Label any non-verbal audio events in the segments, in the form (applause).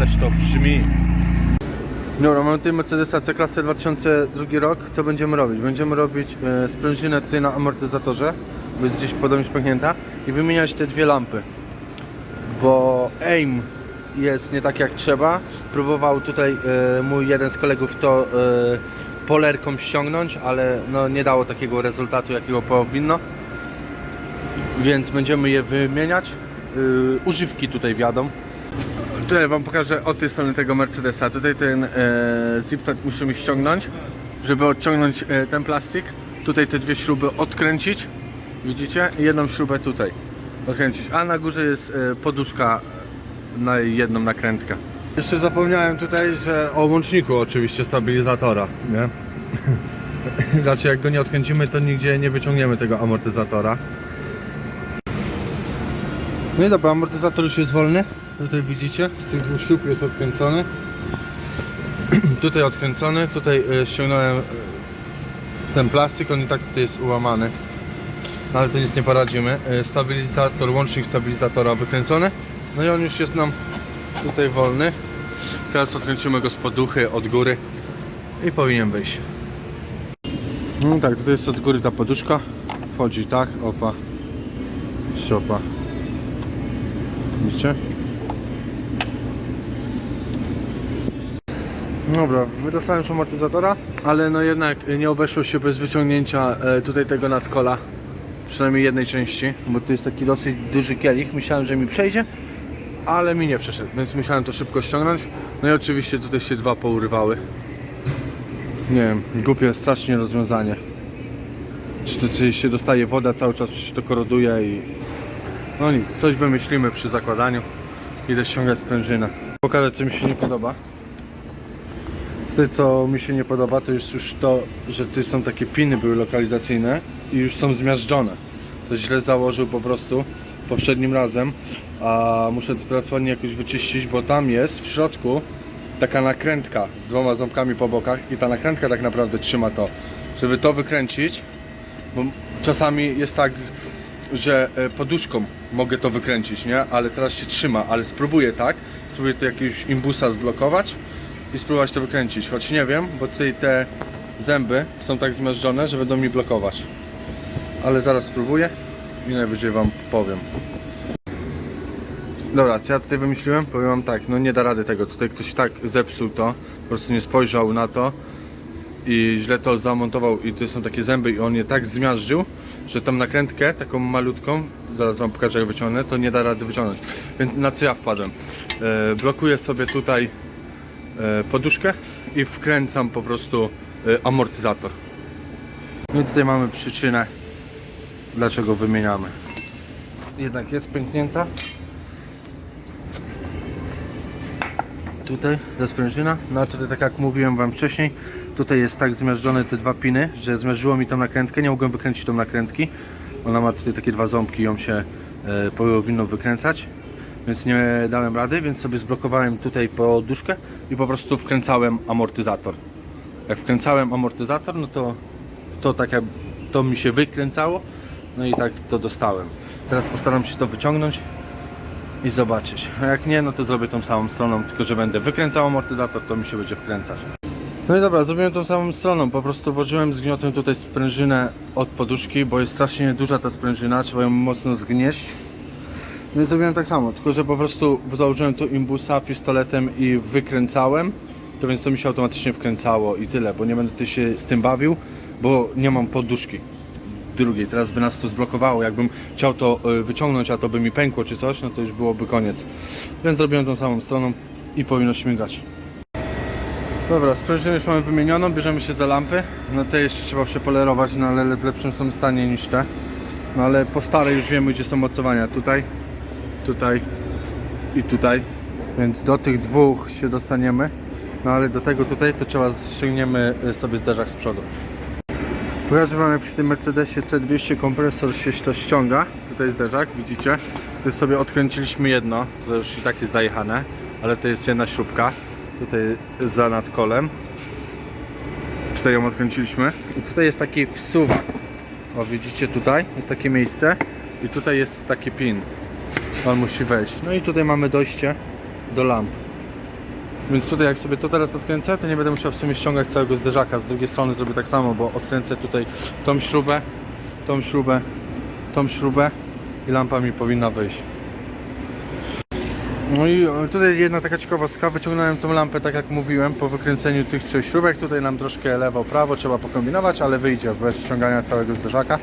ależ to brzmi. Dobra, mamy tutaj Mercedesa C-klasy 2002 rok. Co będziemy robić? Będziemy robić e, sprężynę tutaj na amortyzatorze, bo jest gdzieś podobnie szpachnięta i wymieniać te dwie lampy. Bo aim jest nie tak jak trzeba. Próbował tutaj e, mój jeden z kolegów to e, polerką ściągnąć, ale no, nie dało takiego rezultatu, jakiego powinno. Więc będziemy je wymieniać. Yy, używki tutaj wiadą. Tutaj Wam pokażę od tej strony tego Mercedesa. Tutaj ten e, zip tak musimy ściągnąć, żeby odciągnąć e, ten plastik. Tutaj te dwie śruby odkręcić. Widzicie? Jedną śrubę tutaj odkręcić. A na górze jest e, poduszka na jedną nakrętkę. Jeszcze zapomniałem tutaj, że o łączniku oczywiście stabilizatora, nie? (laughs) Znaczy jak go nie odkręcimy, to nigdzie nie wyciągniemy tego amortyzatora. No i dobra, amortyzator już jest wolny. Tutaj widzicie, z tych dwóch śrub jest odkręcony. (clears throat) tutaj odkręcony, tutaj e, ściągnąłem e, ten plastik, on i tak tutaj jest ułamany. No ale to nic nie poradzimy. E, Stabilizator, łącznik stabilizatora wykręcony. No i on już jest nam tutaj wolny. Teraz odkręcimy go z poduchy, od góry i powinien wyjść. No tak, tutaj jest od góry ta poduszka. Wchodzi tak, opa, siopa. Widzicie? Dobra, wydostałem już amortyzatora, ale no jednak nie obeszło się bez wyciągnięcia e, tutaj tego nadkola. Przynajmniej jednej części, bo to jest taki dosyć duży kielich. Myślałem, że mi przejdzie, ale mi nie przeszedł, więc musiałem to szybko ściągnąć. No i oczywiście tutaj się dwa pourywały. Nie wiem, głupie strasznie rozwiązanie. Czy to coś się dostaje woda cały czas, przecież to koroduje i... No nic, coś wymyślimy przy zakładaniu. Idę ściągać sprężynę. Pokażę co mi się nie podoba. Tutaj co mi się nie podoba to jest już to, że tu są takie piny były lokalizacyjne i już są zmiażdżone. To źle założył po prostu poprzednim razem, a muszę to teraz ładnie jakoś wyczyścić, bo tam jest w środku taka nakrętka z dwoma ząbkami po bokach i ta nakrętka tak naprawdę trzyma to. Żeby to wykręcić, bo czasami jest tak, że e, poduszką mogę to wykręcić, nie? Ale teraz się trzyma, ale spróbuję tak, spróbuję tu jakiegoś imbusa zblokować i spróbować to wykręcić, choć nie wiem, bo tutaj te zęby są tak zmiażdżone, że będą mi blokować. Ale zaraz spróbuję i najwyżej Wam powiem. Dobra, co ja tutaj wymyśliłem? Powiem Wam tak, no nie da rady tego, tutaj ktoś tak zepsuł to, po prostu nie spojrzał na to i źle to zamontował i tu są takie zęby i on je tak zmiażdżył, że tą nakrętkę, taką malutką, zaraz Wam pokażę jak wyciągnę, to nie da rady wyciągnąć. Więc na co ja wpadłem? E, blokuję sobie tutaj poduszkę i wkręcam po prostu e, amortyzator. No i tutaj mamy przyczynę, dlaczego wymieniamy. Jednak jest pęknięta. Tutaj ta sprężyna, no a tutaj tak jak mówiłem Wam wcześniej, tutaj jest tak zmiażdżone te dwa piny, że zmiażdżyło mi tą nakrętkę, nie mogłem wykręcić tą nakrętki. Ona ma tutaj takie dwa ząbki, ją się e, powinno wykręcać, więc nie dałem rady, więc sobie zblokowałem tutaj poduszkę i po prostu wkręcałem amortyzator. Jak wkręcałem amortyzator, no to to tak jak to mi się wykręcało, no i tak to dostałem. Teraz postaram się to wyciągnąć i zobaczyć. A jak nie, no to zrobię tą samą stroną, tylko że będę wykręcał amortyzator, to mi się będzie wkręcać. No i dobra, zrobiłem tą samą stroną, po prostu włożyłem z gniotem tutaj sprężynę od poduszki, bo jest strasznie duża ta sprężyna, trzeba ją mocno zgnieść. No i zrobiłem tak samo, tylko że po prostu założyłem tu imbusa pistoletem i wykręcałem, to więc to mi się automatycznie wkręcało i tyle, bo nie będę tutaj się z tym bawił, bo nie mam poduszki drugiej. Teraz by nas to zblokowało. Jakbym chciał to y, wyciągnąć, a to by mi pękło czy coś, no to już byłoby koniec. Więc zrobiłem tą samą stroną i powinno śmigać. Dobra, sprężynę już mamy wymienioną, bierzemy się za lampy. No te jeszcze trzeba przepolerować, no ale w lepszym są stanie niż te. No ale po starej już wiemy gdzie są mocowania. Tutaj, tutaj i tutaj. Więc do tych dwóch się dostaniemy. No ale do tego tutaj to trzeba ściągniemy y, sobie zderzak z przodu. Pokażę Wam jak przy tym Mercedesie C200 kompresor się to ściąga. Tutaj zderzak, widzicie? Tutaj sobie odkręciliśmy jedno, to już i tak jest zajechane, ale to jest jedna śrubka. Tutaj za nadkolem. Tutaj ją odkręciliśmy. I tutaj jest taki wsuwak. O, widzicie tutaj? Jest takie miejsce. I tutaj jest taki pin. On musi wejść. No i tutaj mamy dojście do lamp. Więc tutaj jak sobie to teraz odkręcę, to nie będę musiał w sumie ściągać całego zderzaka. Z drugiej strony zrobię tak samo, bo odkręcę tutaj tą śrubę, tą śrubę, tą śrubę i lampa mi powinna wyjść. No i e, tutaj jedna taka ciekawostka, wyciągnąłem tą lampę tak jak mówiłem po wykręceniu tych trzech śrubek, tutaj nam troszkę lewo, prawo trzeba pokombinować, ale wyjdzie bez ściągania całego zderzaka.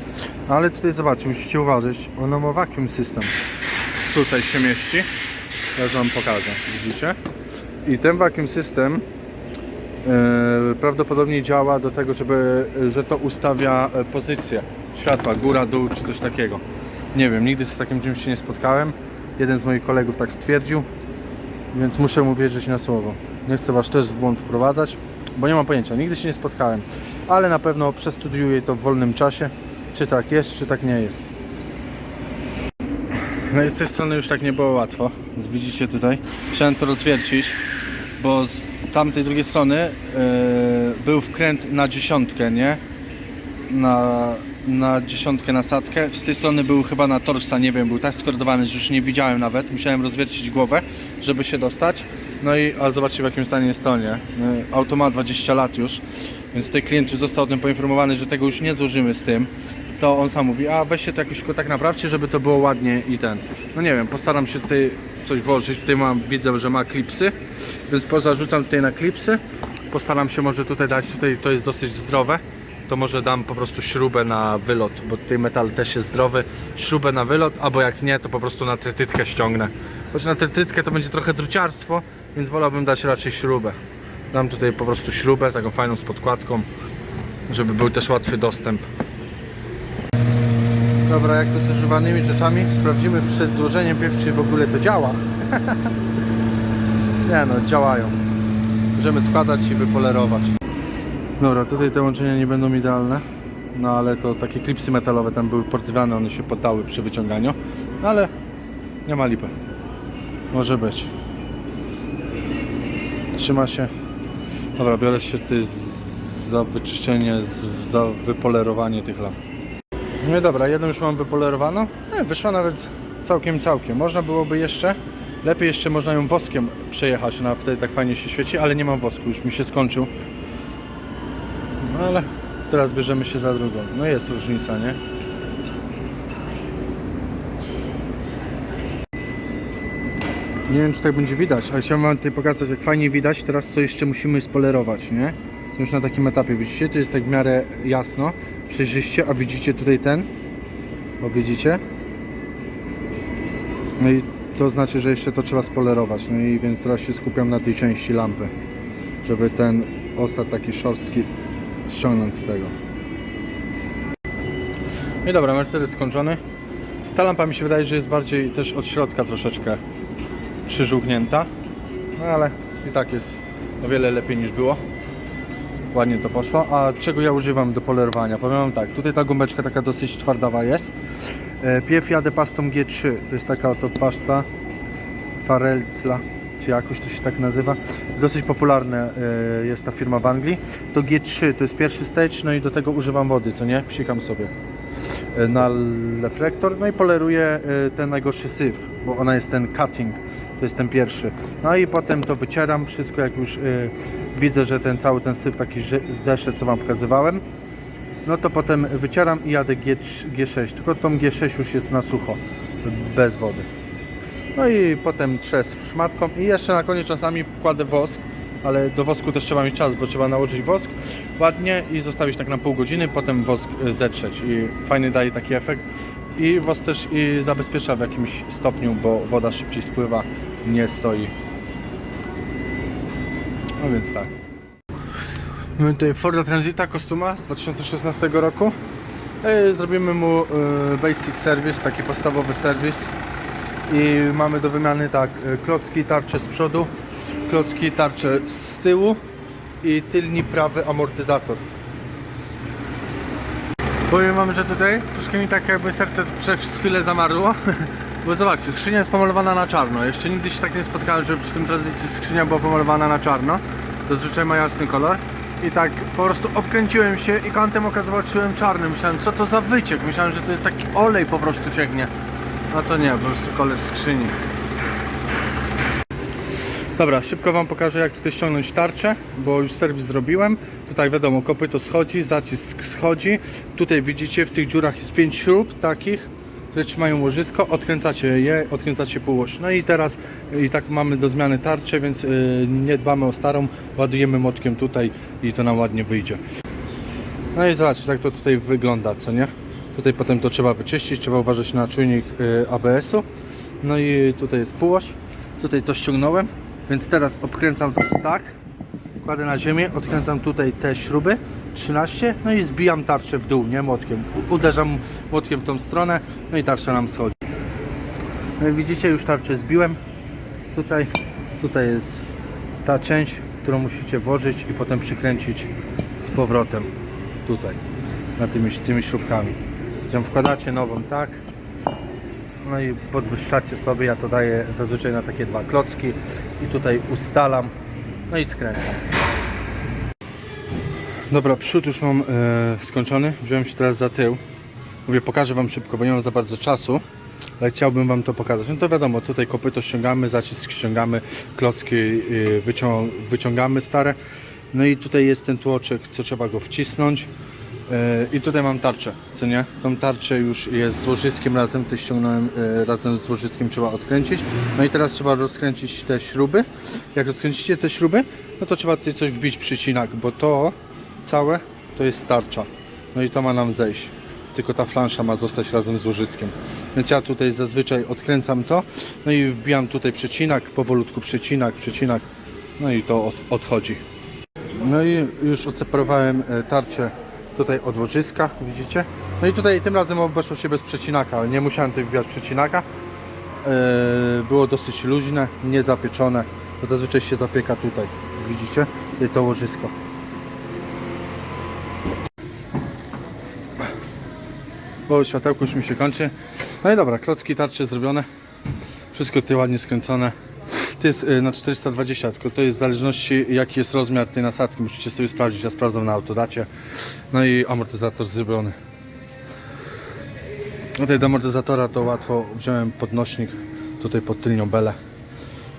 No ale tutaj zobaczcie, musicie uważać, ona ma vacuum system. Tutaj się mieści, teraz wam pokażę, widzicie? I ten vacuum system e, prawdopodobnie działa do tego, żeby, że to ustawia e, pozycję światła, góra, dół czy coś takiego. Nie wiem, nigdy z takim czymś się nie spotkałem. Jeden z moich kolegów tak stwierdził, więc muszę mu wierzyć na słowo. Nie chcę Was też w błąd wprowadzać, bo nie mam pojęcia, nigdy się nie spotkałem, ale na pewno przestudiuję to w wolnym czasie, czy tak jest, czy tak nie jest. No i z tej strony już tak nie było łatwo, widzicie tutaj. Chciałem to rozwiercić, bo z tamtej drugiej strony yy, był wkręt na dziesiątkę, nie? Na, na dziesiątkę nasadkę. Z tej strony był chyba na torsa, nie wiem, był tak skoordynowany, że już nie widziałem nawet. Musiałem rozwiercić głowę, żeby się dostać. No i ale zobaczcie w jakim stanie jest to, nie? Yy, Auto ma 20 lat już, więc tutaj klient już został o tym poinformowany, że tego już nie złożymy z tym. To on sam mówi, a weźcie to jakoś tak naprawcie, żeby to było ładnie i ten. No nie wiem, postaram się tutaj coś włożyć. Tutaj mam, widzę, że ma klipsy, więc pozarzucam tutaj na klipsy. Postaram się może tutaj dać, tutaj to jest dosyć zdrowe. To może dam po prostu śrubę na wylot, bo tutaj metal też jest zdrowy. Śrubę na wylot, albo jak nie, to po prostu na tretytkę ściągnę. Choć na tretytkę to będzie trochę druciarstwo, więc wolałbym dać raczej śrubę. Dam tutaj po prostu śrubę, taką fajną z podkładką, żeby był też łatwy dostęp. Dobra, jak to z używanymi rzeczami? Sprawdzimy przed złożeniem pierw, czy w ogóle to działa. (laughs) Nie no, działają. Możemy składać i wypolerować. Dobra, tutaj te łączenia nie będą idealne. No ale to takie klipsy metalowe tam były porcywane, one się poddały przy wyciąganiu. No ale nie ma lipy. Może być. Trzyma się. Dobra, biorę się z- za wyczyszczenie, za wypolerowanie tych lamp. No dobra, jedną już mam wypolerowaną. E, wyszła nawet całkiem, całkiem. Można byłoby jeszcze, lepiej jeszcze można ją woskiem przejechać, ona wtedy tak fajnie się świeci, ale nie mam wosku, już mi się skończył. No ale teraz bierzemy się za drugą. No jest różnica, nie? Nie wiem czy tutaj będzie widać, ale chciałem wam tutaj pokazać jak fajnie widać teraz co jeszcze musimy spolerować, nie? Są już na takim etapie, widzicie? To jest tak w miarę jasno, przejrzyście, a widzicie tutaj ten? O widzicie? No i to znaczy, że jeszcze to trzeba spolerować, no i więc teraz się skupiam na tej części lampy, żeby ten osad taki szorstki ściągnąć z tego. No i dobra, Mercedes skończony. Ta lampa mi się wydaje, że jest bardziej też od środka troszeczkę przyżółknięta, no ale i tak jest o wiele lepiej niż było. Ładnie to poszło. A czego ja używam do polerowania? Powiem tak, tutaj ta gumeczka taka dosyć twardawa jest. E, Pierw jadę pastą G3, to jest taka oto pasta Farelcla, czy jakoś to się tak nazywa. Dosyć popularna e, jest ta firma w Anglii. To G3 to jest pierwszy stage, no i do tego używam wody, co nie? Psikam sobie e, na reflektor, no i poleruję ten najgorszy syf, bo ona jest ten cutting, to jest ten pierwszy. No i potem to wycieram wszystko, jak już widzę, że ten cały ten syf taki zeszedł, co Wam pokazywałem. No to potem wycieram i jadę G3, G6, tylko tą G6 już jest na sucho, bez wody. No i potem trzes szmatką i jeszcze na koniec czasami kładę wosk, ale do wosku też trzeba mieć czas, bo trzeba nałożyć wosk ładnie i zostawić tak na pół godziny, potem wosk y, zetrzeć i fajny daje taki efekt. I wosk też i zabezpiecza w jakimś stopniu, bo woda szybciej spływa, nie stoi. No więc tak. Mamy tutaj Forda Transita Costuma z 2016 roku. E, Zrobimy mu e, basic service, taki podstawowy serwis. I mamy do wymiany tak, e, klocki, tarcze z przodu, klocki, tarcze z tyłu i tylni prawy amortyzator. Powiem wam, że tutaj troszkę mi tak jakby serce przez chwilę zamarło. (laughs) Bo zobaczcie, skrzynia jest pomalowana na czarno. Jeszcze nigdy się tak nie spotkałem, że przy tym tranzycie skrzynia była pomalowana na czarno. Zazwyczaj ma jasny kolor. I tak po prostu obkręciłem się i kątem oka zobaczyłem czarny. Myślałem, co to za wyciek? Myślałem, że to jest taki olej po prostu cieknie. No to nie, po prostu kolor skrzyni. Dobra, szybko Wam pokażę jak tutaj ściągnąć tarczę, bo już serwis zrobiłem. Tutaj wiadomo, kopyto schodzi, zacisk schodzi. Tutaj widzicie, w tych dziurach jest 5 śrub takich, które trzymają łożysko. Odkręcacie je, odkręcacie półoś. No i teraz i tak mamy do zmiany tarczę, więc yy, nie dbamy o starą, ładujemy motkiem tutaj i to nam ładnie wyjdzie. No i zobaczcie, tak to tutaj wygląda, co nie? Tutaj potem to trzeba wyczyścić, trzeba uważać na czujnik y, ABS-u. No i tutaj jest półoś. Tutaj to ściągnąłem, więc teraz obkręcam to tak. Kładę na ziemię, odkręcam tutaj te śruby 13, no i zbijam tarczę w dół, nie młotkiem. Uderzam młotkiem w tą stronę, no i tarcza nam schodzi. No widzicie, już tarczę zbiłem. Tutaj, tutaj jest ta część, którą musicie włożyć i potem przykręcić z powrotem tutaj, na tymi, tymi śrubkami. Nią wkładacie nową tak, no i podwyższacie sobie, ja to daję zazwyczaj na takie dwa klocki i tutaj ustalam, no i skręcam. Dobra, przód już mam e, skończony, wziąłem się teraz za tył. Mówię, pokażę Wam szybko, bo nie mam za bardzo czasu, ale chciałbym Wam to pokazać. No to wiadomo, tutaj kopyto ściągamy, zacisk ściągamy, klocki y, wycią wyciągamy stare. No i tutaj jest ten tłoczek, co trzeba go wcisnąć. E, I tutaj mam tarczę, co nie? Tą tarczę już jest z łożyskiem razem, to ściągnąłem e, razem z łożyskiem, trzeba odkręcić. No i teraz trzeba rozkręcić te śruby. Jak rozkręcicie te śruby, no to trzeba tutaj coś wbić przycinak, bo to całe to jest tarcza. No i to ma nam zejść. Tylko ta flansza ma zostać razem z łożyskiem. Więc ja tutaj zazwyczaj odkręcam to, no i wbijam tutaj przecinak, powolutku przecinak, przecinak, no i to od, odchodzi. No i już odseparowałem e, tarczę tutaj od łożyska, widzicie? No i tutaj tym razem obeszło się bez przecinaka, nie musiałem tutaj wbijać przecinaka. E, Było dosyć luźne, nie zapieczone, bo zazwyczaj się zapieka tutaj, widzicie? To łożysko. Bo światełko już mi się kończy. No i dobra, klocki tarczy zrobione. Wszystko tutaj ładnie skręcone. To jest y, na 420, tylko to jest w zależności jaki jest rozmiar tej nasadki. Musicie sobie sprawdzić, ja sprawdzam na autodacie. No i amortyzator zrobiony. Tutaj do amortyzatora to łatwo wziąłem podnośnik tutaj pod tylnią belę.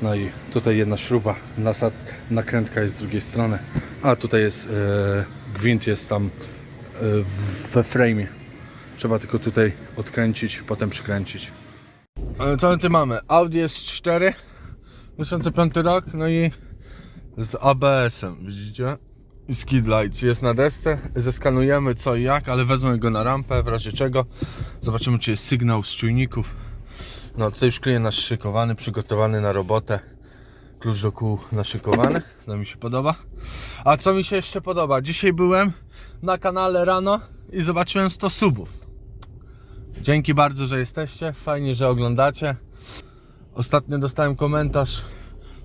No i tutaj jedna śruba, nasad, nakrętka jest z drugiej strony. A tutaj jest e, gwint jest tam e, we frame'ie. Trzeba tylko tutaj odkręcić, potem przykręcić. Co my tu mamy? Audi S4 2005 rok, no i z ABS-em, widzicie? I skid lights jest na desce, zeskanujemy co i jak, ale wezmę go na rampę, w razie czego zobaczymy czy jest sygnał z czujników. No tutaj już klient naszykowany, przygotowany na robotę. Klucz do kół naszykowany, to mi się podoba. A co mi się jeszcze podoba? Dzisiaj byłem na kanale rano i zobaczyłem 100 subów. Dzięki bardzo, że jesteście, fajnie, że oglądacie. Ostatnio dostałem komentarz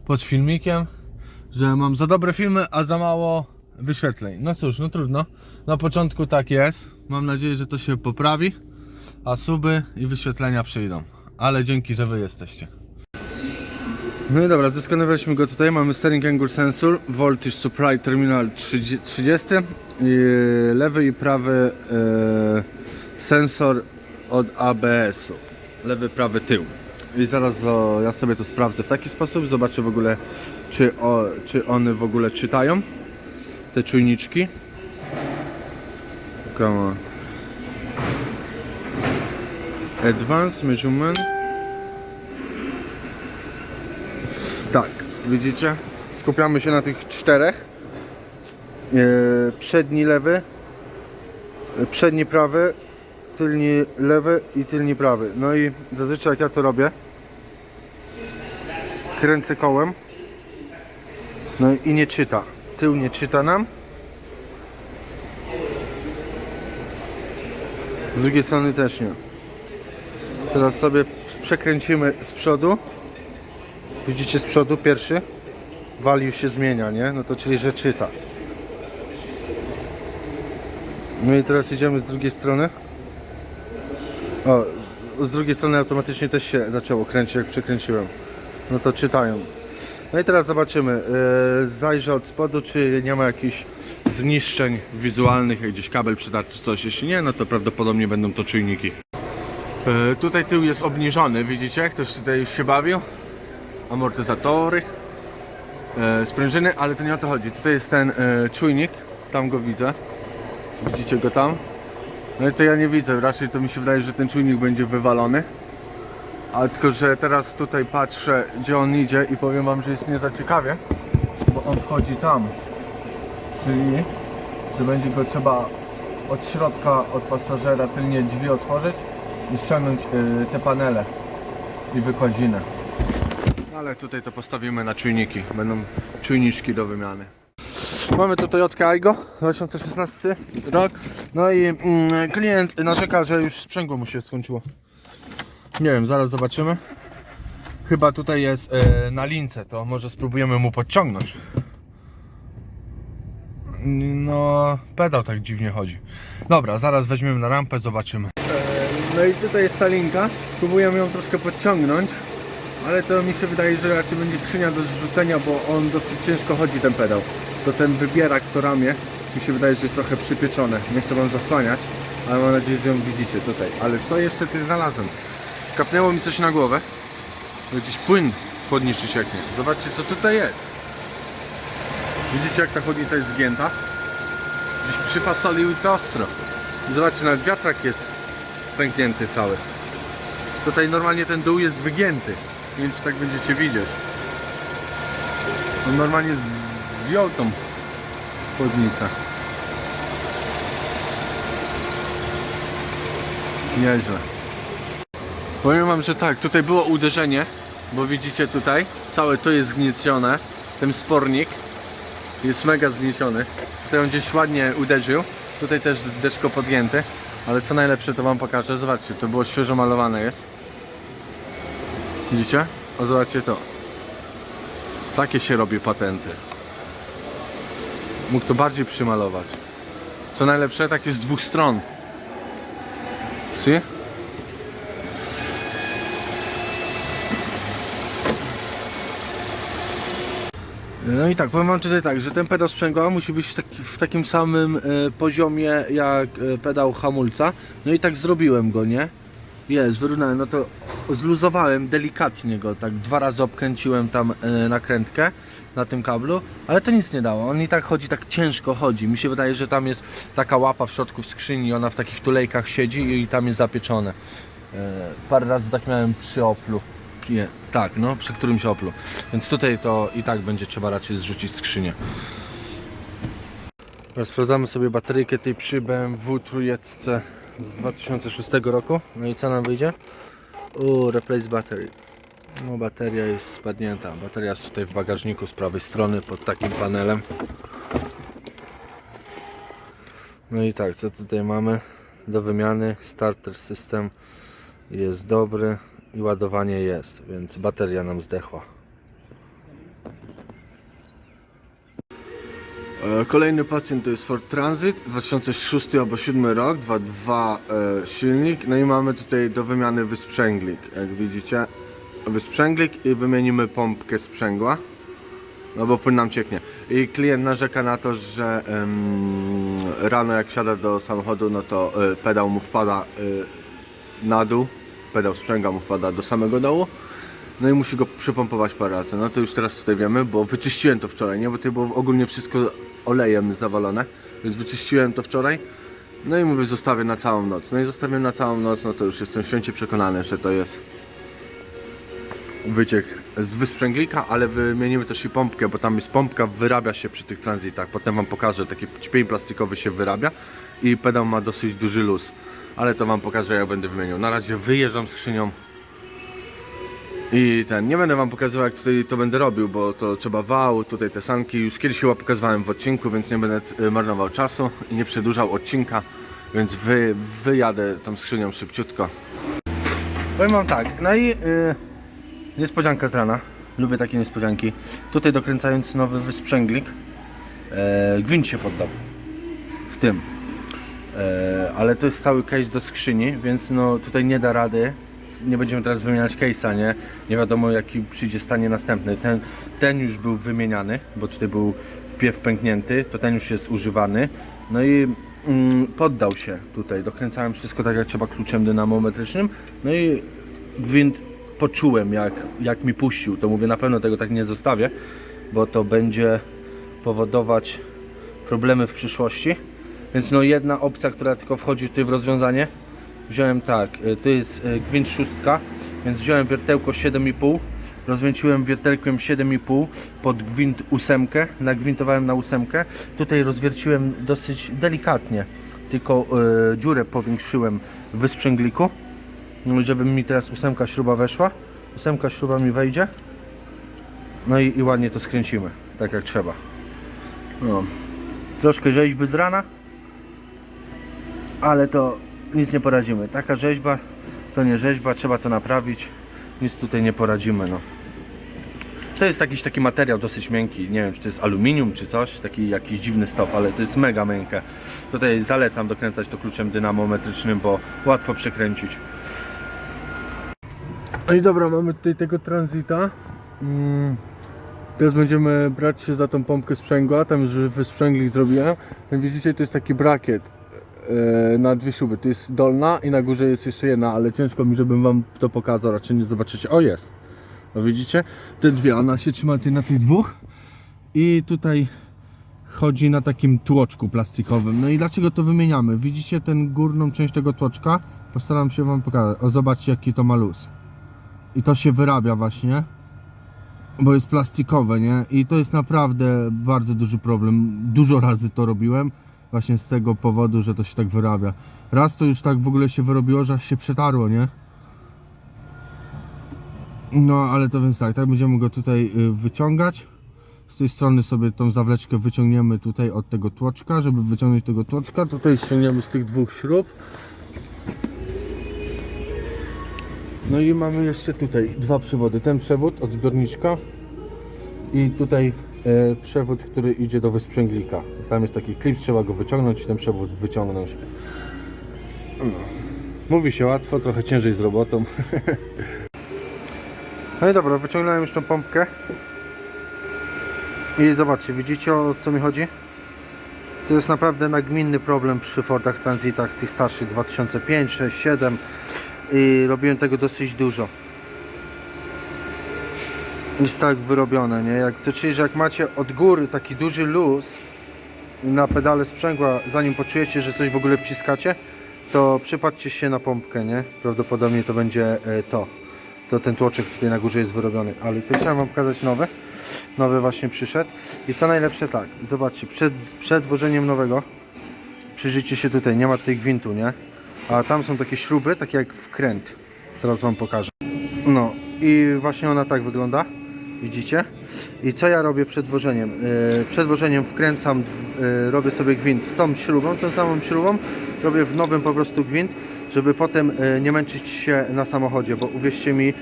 pod filmikiem, że mam za dobre filmy, a za mało wyświetleń. No cóż, no trudno. Na początku tak jest. Mam nadzieję, że to się poprawi, a suby i wyświetlenia przyjdą. Ale dzięki, że wy jesteście. No i dobra, zeskanowaliśmy go tutaj. Mamy steering angle sensor, voltage supply terminal 30, i lewy i prawy e, sensor od ABS-u. Lewy, prawy tył. I zaraz o, ja sobie to sprawdzę w taki sposób, zobaczę w ogóle czy, o, czy one w ogóle czytają te czujniczki. Come on. Advanced measurement. Tak, widzicie? Skupiamy się na tych czterech. E, przedni lewy, e, przedni prawy, tylni lewy i tylni prawy. No i zazwyczaj jak ja to robię, kręcę kołem. No i nie czyta. Tył nie czyta nam. Z drugiej strony też nie. Teraz sobie przekręcimy z przodu. Widzicie z przodu pierwszy? Value się zmienia, nie? No to czyli, że czyta. No i teraz idziemy z drugiej strony. O, z drugiej strony automatycznie też się zaczęło kręcić, jak przekręciłem. No to czytają. No i teraz zobaczymy. Yy, zajrzę od spodu, czy nie ma jakichś zniszczeń wizualnych, jak gdzieś kabel przydarty czy coś. Jeśli nie, no to prawdopodobnie będą to czujniki. Yy, tutaj tył jest obniżony, widzicie? Ktoś tutaj już się bawił. Amortyzatory. e, sprężyny, ale to nie o to chodzi. Tutaj jest ten e, czujnik, tam go widzę. Widzicie go tam? No i to ja nie widzę, raczej to mi się wydaje, że ten czujnik będzie wywalony. A tylko, że teraz tutaj patrzę, gdzie on idzie i powiem wam, że jest nie za ciekawie, bo on wchodzi tam. Czyli, że będzie go trzeba od środka, od pasażera tylnie drzwi otworzyć i ściągnąć y, te panele i wykładzinę. Ale tutaj to postawimy na czujniki, będą czujniczki do wymiany. Mamy tu Toyota Aygo 2016 rok. No i mm, klient narzeka, że już sprzęgło mu się skończyło. Nie wiem, zaraz zobaczymy. Chyba tutaj jest e, na lince, to może spróbujemy mu podciągnąć. No, pedał tak dziwnie chodzi. Dobra, zaraz weźmiemy na rampę, zobaczymy. no i tutaj jest ta linka. Spróbujemy ją troszkę podciągnąć, ale to mi się wydaje, że raczej będzie skrzynia do zrzucenia, bo on dosyć ciężko chodzi ten pedał. To ten wybierak, to ramię, mi się wydaje, że jest trochę przypieczone. Nie chcę wam zasłaniać, ale mam nadzieję, że ją widzicie tutaj. Ale co jeszcze tu znalazłem? Kapnęło mi coś na głowę. Jakiś płyn chłodniczy cieknie. Zobaczcie co tutaj jest. Widzicie jak ta chłodnica jest zgięta? Gdzieś przyfasolił i to ostro. Zobaczcie, nawet wiatrak jest pęknięty cały. Tutaj normalnie ten dół jest wygięty. Nie wiem czy tak będziecie widzieć. On normalnie zgiął tą chłodnicę. Nieźle. Powiem wam, że tak, tutaj było uderzenie, bo widzicie tutaj, całe to jest zgniecione, ten spornik jest mega zgnieciony. Tutaj on gdzieś ładnie uderzył, tutaj też deszko podgięty, ale co najlepsze to wam pokażę, zobaczcie, to było świeżo malowane jest. Widzicie? O zobaczcie to. Takie się robi patenty. Mógł to bardziej przymalować. Co najlepsze, tak jest z dwóch stron. See? No i tak, powiem wam tutaj tak, że ten pedał sprzęgła musi być w, taki, w takim samym e, poziomie jak e, pedał hamulca. No i tak zrobiłem go, nie? Jest, wyrównałem, no to zluzowałem delikatnie go, tak dwa razy obkręciłem tam e, nakrętkę na tym kablu, ale to nic nie dało. On i tak chodzi, tak ciężko chodzi. Mi się wydaje, że tam jest taka łapa w środku w skrzyni, ona w takich tulejkach siedzi i tam jest zapieczone. E, parę razy tak miałem przy Oplu. Nie, tak, no, przy którymś Oplu. Więc tutaj to i tak będzie trzeba raczej zrzucić skrzynię. Sprawdzamy sobie bateryjkę tej przy BMW trójecce z 2006 roku. No i co nam wyjdzie? U, replace battery. No bateria jest spadnięta. Bateria jest tutaj w bagażniku z prawej strony pod takim panelem. No i tak, co tutaj mamy? Do wymiany starter system jest dobry i ładowanie jest, więc bateria nam zdechła. Kolejny pacjent to jest Ford Transit 2006 albo 2007 rok, 2.2 e, silnik. No i mamy tutaj do wymiany wysprzęglik, jak widzicie. Wysprzęglik i wymienimy pompkę sprzęgła. No bo płyn nam cieknie. I klient narzeka na to, że rano jak wsiada do samochodu, no to e, pedał mu wpada e, na dół. Pedał sprzęgła mu wpada do samego dołu. No i musi go przypompować parę razy. No to już teraz tutaj wiemy, bo wyczyściłem to wczoraj, nie? Bo tutaj było ogólnie wszystko olejem zawalone, więc wyczyściłem to wczoraj. No i mówię, zostawię na całą noc. No i zostawię na całą noc, no to już jestem święcie przekonany, że to jest wyciek z wysprzęglika, ale wymienimy też i pompkę, bo tam jest pompka, wyrabia się przy tych tranzytach. Potem Wam pokażę, taki ćpień plastikowy się wyrabia i pedał ma dosyć duży luz. Ale to Wam pokażę, jak będę wymieniał. Na razie wyjeżdżam skrzynią i ten, nie będę wam pokazywał jak tutaj to będę robił, bo to trzeba wał, tutaj te sanki, już kiedyś chyba pokazywałem w odcinku, więc nie będę y, marnował czasu i nie przedłużał odcinka, więc wy, wyjadę tą skrzynią szybciutko. Powiem wam tak, no i y, niespodzianka z rana, lubię takie niespodzianki. Tutaj dokręcając nowy wysprzęglik, e, gwint się poddał, w tym. E, ale to jest cały case do skrzyni, więc no tutaj nie da rady. Nie będziemy teraz wymieniać case'a, nie? Nie wiadomo jaki przyjdzie stanie następny. Ten, ten już był wymieniany, bo tutaj był wpiew pęknięty, to ten już jest używany. No i mm, poddał się tutaj. Dokręcałem wszystko tak jak trzeba kluczem dynamometrycznym. No i gwint poczułem jak, jak mi puścił. To mówię na pewno tego tak nie zostawię bo to będzie powodować problemy w przyszłości. Więc no jedna opcja, która tylko wchodzi tutaj w rozwiązanie, wziąłem tak, y, to jest y, gwint szóstka, więc wziąłem wiertełko 7,5, rozwęciłem wiertełkiem 7,5 pod gwint ósemkę, nagwintowałem na ósemkę, tutaj rozwierciłem dosyć delikatnie, tylko y, dziurę powiększyłem w wysprzęgliku, no, żeby mi teraz ósemka śruba weszła, ósemka śruba mi wejdzie, no i, i ładnie to skręcimy, tak jak trzeba. No. Troszkę rzeźby z rana, ale to nic nie poradzimy. Taka rzeźba to nie rzeźba, trzeba to naprawić. Nic tutaj nie poradzimy. No. To jest jakiś taki materiał dosyć miękki. Nie wiem, czy to jest aluminium, czy coś. Taki jakiś dziwny stop, ale to jest mega miękkie. Tutaj zalecam dokręcać to kluczem dynamometrycznym, bo łatwo przekręcić. No i dobra, mamy tutaj tego tranzyta. Mm, Teraz będziemy brać się za tą pompkę sprzęgła, tam już wysprzęglik zrobiłem. Jak widzicie, to jest taki brakiet na dwie śruby. Tu jest dolna i na górze jest jeszcze jedna, ale ciężko mi, żebym wam to pokazał, raczej nie zobaczycie. O, jest! No widzicie? Te dwie, ona się trzyma na tych dwóch i tutaj chodzi na takim tłoczku plastikowym. No i dlaczego to wymieniamy? Widzicie tę górną część tego tłoczka? Postaram się wam pokazać. O, zobaczcie jaki to ma luz. I to się wyrabia właśnie, bo jest plastikowe, nie? I to jest naprawdę bardzo duży problem. Dużo razy to robiłem, właśnie z tego powodu, że to się tak wyrabia. Raz to już tak w ogóle się wyrobiło, że aż się przetarło, nie? No, ale to więc tak, tak będziemy go tutaj y, wyciągać. Z tej strony sobie tą zawleczkę wyciągniemy tutaj od tego tłoczka, żeby wyciągnąć tego tłoczka. Tutaj ściągniemy z tych dwóch śrub. No i mamy jeszcze tutaj dwa przewody. Ten przewód od zbiorniczka i tutaj przewód, który idzie do wysprzęglika. Tam jest taki klips, trzeba go wyciągnąć i ten przewód wyciągnąć. No. Mówi się łatwo, trochę ciężej z robotą. (laughs) No i dobra, wyciągnąłem już tą pompkę. I zobaczcie, widzicie o co mi chodzi? To jest naprawdę nagminny problem przy Fordach Transitach, tych starszych 2005, 6, 7 i robiłem tego dosyć dużo. Jest tak wyrobione, nie? Jak, to czyli, że jak macie od góry taki duży luz na pedale sprzęgła, zanim poczujecie, że coś w ogóle wciskacie, to przypatrzcie się na pompkę, nie? Prawdopodobnie to będzie e, to. To ten tłoczek tutaj na górze jest wyrobiony. Ale to chciałem Wam pokazać nowy. Nowy właśnie przyszedł. I co najlepsze tak, zobaczcie, przed, przed włożeniem nowego przyjrzyjcie się tutaj, nie ma tutaj gwintu, nie? A tam są takie śruby, takie jak wkręt. Zaraz Wam pokażę. No i właśnie ona tak wygląda. Widzicie? I co ja robię przed włożeniem? Yy, przed włożeniem wkręcam, yy, robię sobie gwint tą śrubą, tą samą śrubą. Robię w nowym po prostu gwint, żeby potem yy, nie męczyć się na samochodzie, bo uwierzcie mi,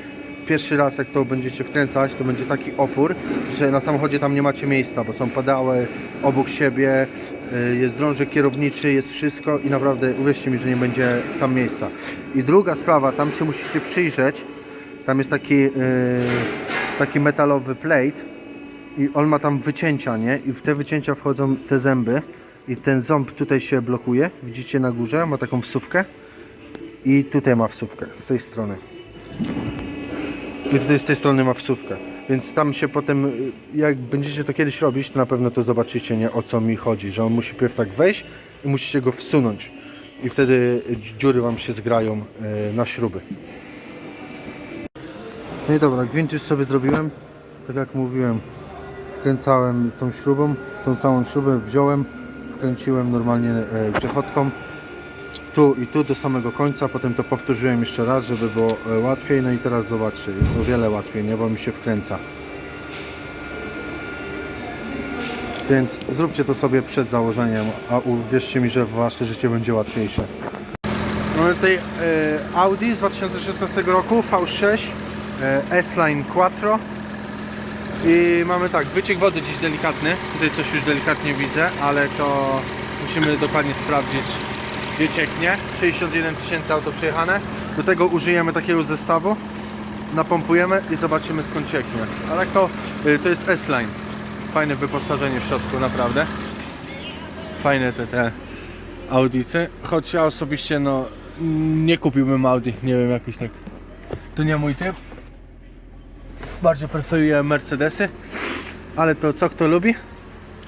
pierwszy raz jak to będziecie wkręcać, to będzie taki opór, że na samochodzie tam nie macie miejsca, bo są pedały obok siebie, jest drążek kierowniczy, jest wszystko i naprawdę uwierzcie mi, że nie będzie tam miejsca. I druga sprawa, tam się musicie przyjrzeć, tam jest taki, y, taki metalowy plate i on ma tam wycięcia, nie? I w te wycięcia wchodzą te zęby i ten ząb tutaj się blokuje, widzicie na górze, ma taką wsówkę i tutaj ma wsówkę z tej strony. I tutaj z tej strony ma wsówkę. Więc tam się potem, jak będziecie to kiedyś robić, to na pewno to zobaczycie, nie o co mi chodzi, że on musi pierw tak wejść i musicie go wsunąć. I wtedy dziury Wam się zgrają y, na śruby. No i dobra, gwint już sobie zrobiłem. Tak jak mówiłem, wkręcałem tą śrubą, tą samą śrubę wziąłem, wkręciłem normalnie e, grzechotką tu i tu do samego końca, potem to powtórzyłem jeszcze raz, żeby było e, łatwiej, no i teraz zobaczcie, jest o wiele łatwiej, nie, bo mi się wkręca. Więc zróbcie to sobie przed założeniem, a uwierzcie mi, że wasze życie będzie łatwiejsze. Mamy tutaj e, Audi z 2016 roku, V6, e, S-Line Quattro i mamy tak, wyciek wody dziś delikatny, tutaj coś już delikatnie widzę, ale to musimy dokładnie sprawdzić gdzie cieknie. 61 tysięcy auto przejechane. Do tego użyjemy takiego zestawu, napompujemy i zobaczymy skąd cieknie. Ale to, y, to jest S-Line. Fajne wyposażenie w środku, naprawdę. Fajne te, te Audicy. Choć ja osobiście no nie kupiłbym Audi, nie wiem jakiś tak. To nie mój typ. Bardziej preferuję Mercedesy. Ale to co kto lubi?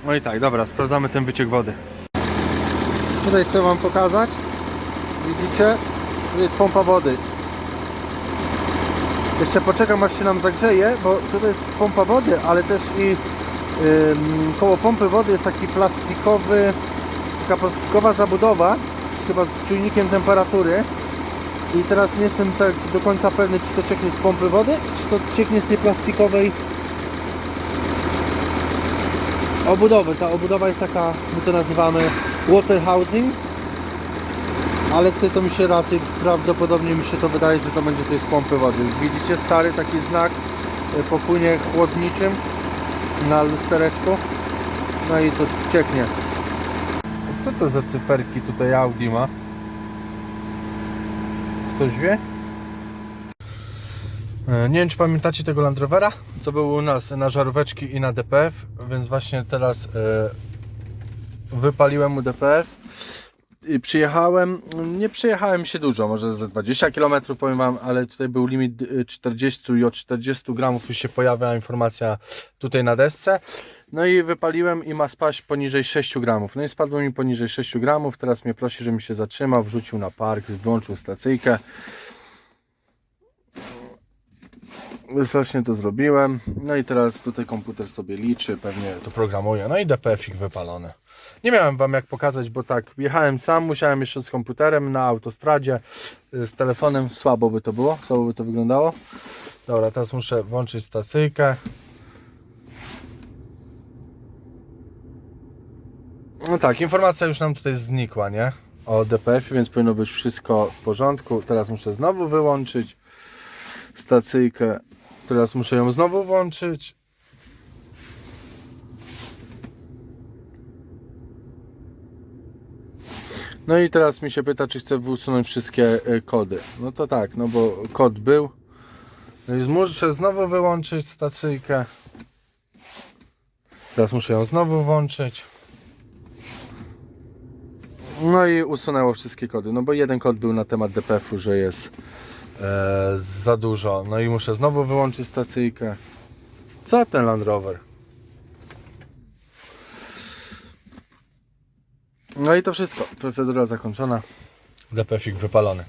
No i tak, dobra, sprawdzamy ten wyciek wody. Tutaj chcę Wam pokazać. Widzicie? Tu jest pompa wody. Jeszcze poczekam aż się nam zagrzeje, bo tutaj jest pompa wody, ale też i ym, koło pompy wody jest taki plastikowy, taka plastikowa zabudowa, chyba z czujnikiem temperatury. I teraz nie jestem tak do końca pewny, czy to cieknie z pompy wody, czy to cieknie z tej plastikowej obudowy. Ta obudowa jest taka, my to nazywamy water housing, ale tutaj to mi się raczej prawdopodobnie mi się to wydaje, że to będzie tutaj z pompy wody. Widzicie stary taki znak y, po płynie chłodniczym na lustereczku. No i to cieknie. Co to za cyferki tutaj Audi ma? Ktoś wie? E, Nie wiem, czy pamiętacie tego Land Rovera, co był u nas na żaróweczki i na DPF, więc właśnie teraz e, wypaliłem mu DPF i przyjechałem, nie przyjechałem się dużo, może ze 20 km powiem Wam, ale tutaj był limit y, 40 i od 40 gramów już się pojawia informacja tutaj na desce. No i wypaliłem i ma spaść poniżej 6 gramów. No i spadło mi poniżej 6 gramów, teraz mnie prosi, żebym się zatrzymał, wrzucił na park, wyłączył stacyjkę. Właśnie to zrobiłem. No i teraz tutaj komputer sobie liczy, pewnie to programuje. No i DPF-ik wypalony. Nie miałem wam jak pokazać, bo tak, jechałem sam, musiałem jeszcze z komputerem na autostradzie, y, z telefonem, słabo by to było, słabo by to wyglądało. Dobra, teraz muszę włączyć stacyjkę. No tak, informacja już nam tutaj znikła, nie? O DPF-ie, więc powinno być wszystko w porządku. Teraz muszę znowu wyłączyć stacyjkę. Teraz muszę ją znowu włączyć. No i teraz mi się pyta, czy chcę usunąć wszystkie e, kody. No to tak, no bo kod był. No muszę znowu wyłączyć stacyjkę. Teraz muszę ją znowu włączyć. No i usunęło wszystkie kody. No bo jeden kod był na temat DPF-u, że jest e, za dużo. No i muszę znowu wyłączyć stacyjkę. Co ten Land Rover? No i to wszystko. Procedura zakończona. DPF-ik wypalony.